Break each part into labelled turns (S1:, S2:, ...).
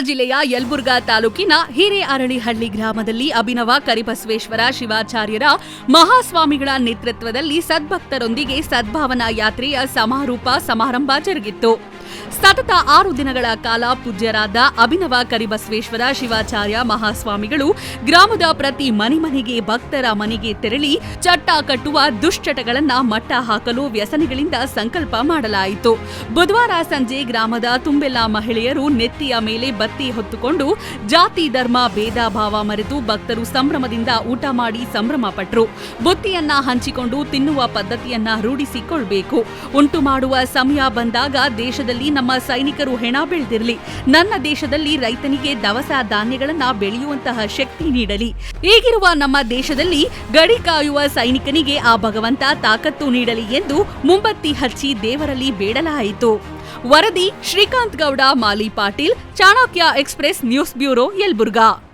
S1: ಜಿಲ್ಲೆಯ ಯಲಬುರ್ಗಾ ತಾಲೂಕಿನ ಹಿರೇಅರಳಿಹಳ್ಳಿ ಗ್ರಾಮದಲ್ಲಿ ಅಭಿನವ ಕರಿಬಸವೇಶ್ವರ ಶಿವಾಚಾರ್ಯರ ಮಹಾಸ್ವಾಮಿಗಳ ನೇತೃತ್ವದಲ್ಲಿ ಸದ್ಭಕ್ತರೊಂದಿಗೆ ಸದ್ಭಾವನಾ ಯಾತ್ರೆಯ ಸಮಾರೋಪ ಸಮಾರಂಭ ಜರುಗಿತ್ತು. ಸತತ ಆರು ದಿನಗಳ ಕಾಲ ಪೂಜ್ಯರಾದ ಅಭಿನವ ಕರಿಬಸವೇಶ್ವರ ಶಿವಾಚಾರ್ಯ ಮಹಾಸ್ವಾಮಿಗಳು ಗ್ರಾಮದ ಪ್ರತಿ ಮನೆ ಮನೆಗೆ ಭಕ್ತರ ಮನೆಗೆ ತೆರಳಿ ಚಟ್ಟ ಕಟ್ಟುವ ದುಶ್ಚಟಗಳನ್ನ ಮಟ್ಟ ಹಾಕಲು ವ್ಯಸನಿಗಳಿಂದ ಸಂಕಲ್ಪ ಮಾಡಲಾಯಿತು. ಬುಧವಾರ ಸಂಜೆ ಗ್ರಾಮದ ತುಂಬೆಲ್ಲ ಮಹಿಳೆಯರು ನೆತ್ತಿಯ ಮೇಲೆ ಬತ್ತಿ ಹೊತ್ತುಕೊಂಡು ಜಾತಿ, ಧರ್ಮ, ಭೇದ ಭಾವ ಮರೆತು ಭಕ್ತರು ಸಂಭ್ರಮದಿಂದ ಊಟ ಮಾಡಿ ಸಂಭ್ರಮ ಪಟ್ಟರು ಬುತ್ತಿಯನ್ನ ಹಂಚಿಕೊಂಡು ತಿನ್ನುವ ಪದ್ಧತಿಯನ್ನ ರೂಢಿಸಿಕೊಳ್ಬೇಕು. ಉಂಟು ಮಾಡುವ ಸಮಯ ಬಂದಾಗ ದೇಶದಲ್ಲಿ ಸೈನಿಕರು ಹೆಣ ಬೆಳೆದಿರಲಿ. ನನ್ನ ದೇಶದಲ್ಲಿ ರೈತನಿಗೆ ದವಸ ಧಾನ್ಯಗಳನ್ನ ಬೆಳೆಯುವಂತಹ ಶಕ್ತಿ ನೀಡಲಿ. ಈಗಿರುವ ನಮ್ಮ ದೇಶದಲ್ಲಿ ಗಡಿ ಕಾಯುವ ಸೈನಿಕನಿಗೆ ಆ ಭಗವಂತ ತಾಕತ್ತು ನೀಡಲಿ ಎಂದು ಮುಂಬತ್ತಿ ಹಚ್ಚಿ ದೇವರಲ್ಲಿ ಬೇಡಲಾಯಿತು. ವರದಿ Srikanth Gowda, Mali Patil, Chanakya express news bureau, Yelburga.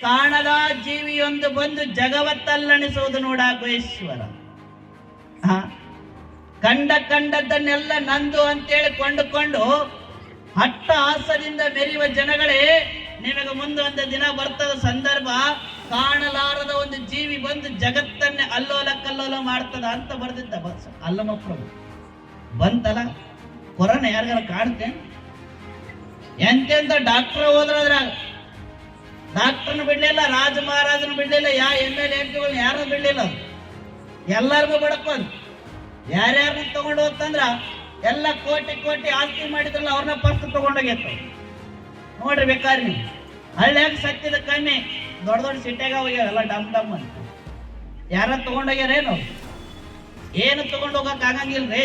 S2: ಕಾಣದ ಜೀವಿಯೊಂದು ಬಂದು ಜಗವತ್ತಲ್ಲಣಿಸುವುದು ನೋಡ? ಕಂಡ ಕಂಡದ್ದನ್ನೆಲ್ಲ ನಂದು ಅಂತೇಳಿ ಕೊಂಡುಕೊಂಡು ಹಟ್ಟ ಹಾಸದಿಂದ ಮೆರೆಯುವ ಜನಗಳೇ ನಿಮಗೆ ಮುಂದೆ ಒಂದು ದಿನ ಬರ್ತದ ಸಂದರ್ಭ, ಕಾಣಲಾರದ ಒಂದು ಜೀವಿ ಬಂದು ಜಗತ್ತನ್ನೇ ಅಲ್ಲೋಲ ಕಲ್ಲೋಲ ಮಾಡ್ತದ ಅಂತ ಬರ್ದಿದ್ದ ಬಸ್. ಅಲ್ಲಮ್ಮ ಪ್ರಭು, ಬಂತಲ್ಲ? ಕೊರೋನಾ ಯಾರಿಗಾರ ಕಾಡುತ್ತೆ? ಎಂತೆಂತ ಡಾಕ್ಟರ್ ಹೋದ್ರದ್ರಾಗ ಡಾಕ್ಟರ್ನ ಬಿಡ್ಲಿಲ್ಲ, ರಾಜ ಮಹಾರಾಜನ ಬಿಡ್ಲಿಲ್ಲ, ಯಾ ಎಂ ಎಲ್ ಎಂಪಿಗಳನ್ನ ಯಾರನ್ನು ಬಿಡ್ಲಿಲ್ಲ. ಎಲ್ಲರಿಗೂ ಬಡಕೋದು ಯಾರ್ಯಾರನ್ನ ತಗೊಂಡು ಹೋಗ್ತಂದ್ರ ಎಲ್ಲ ಕೋಟಿ ಕೋಟಿ ಆಸ್ತಿ ಮಾಡಿದ್ರಲ್ಲ ಅವ್ರನ್ನ ಫಸ್ಟ್ ತಗೊಂಡೋಗಿತ್ತು ನೋಡ್ರಿ ಬೇಕಾರಿ ಹಳ್ಳಿಯಾಗ ಸತ್ತಿದ ಕಣ್ಣಿ ದೊಡ್ಡ ದೊಡ್ಡ ಸಿಟ್ಯಾಗ ಹೋಗ್ಯಾವ ಎಲ್ಲ ಡಮ್ ಡಮ್ ಅಂತ. ಯಾರ ತಗೊಂಡೋಗ್ಯಾರೇನು ಏನು ತಗೊಂಡು ಹೋಗಕ್ ಆಗಂಗಿಲ್ರಿ?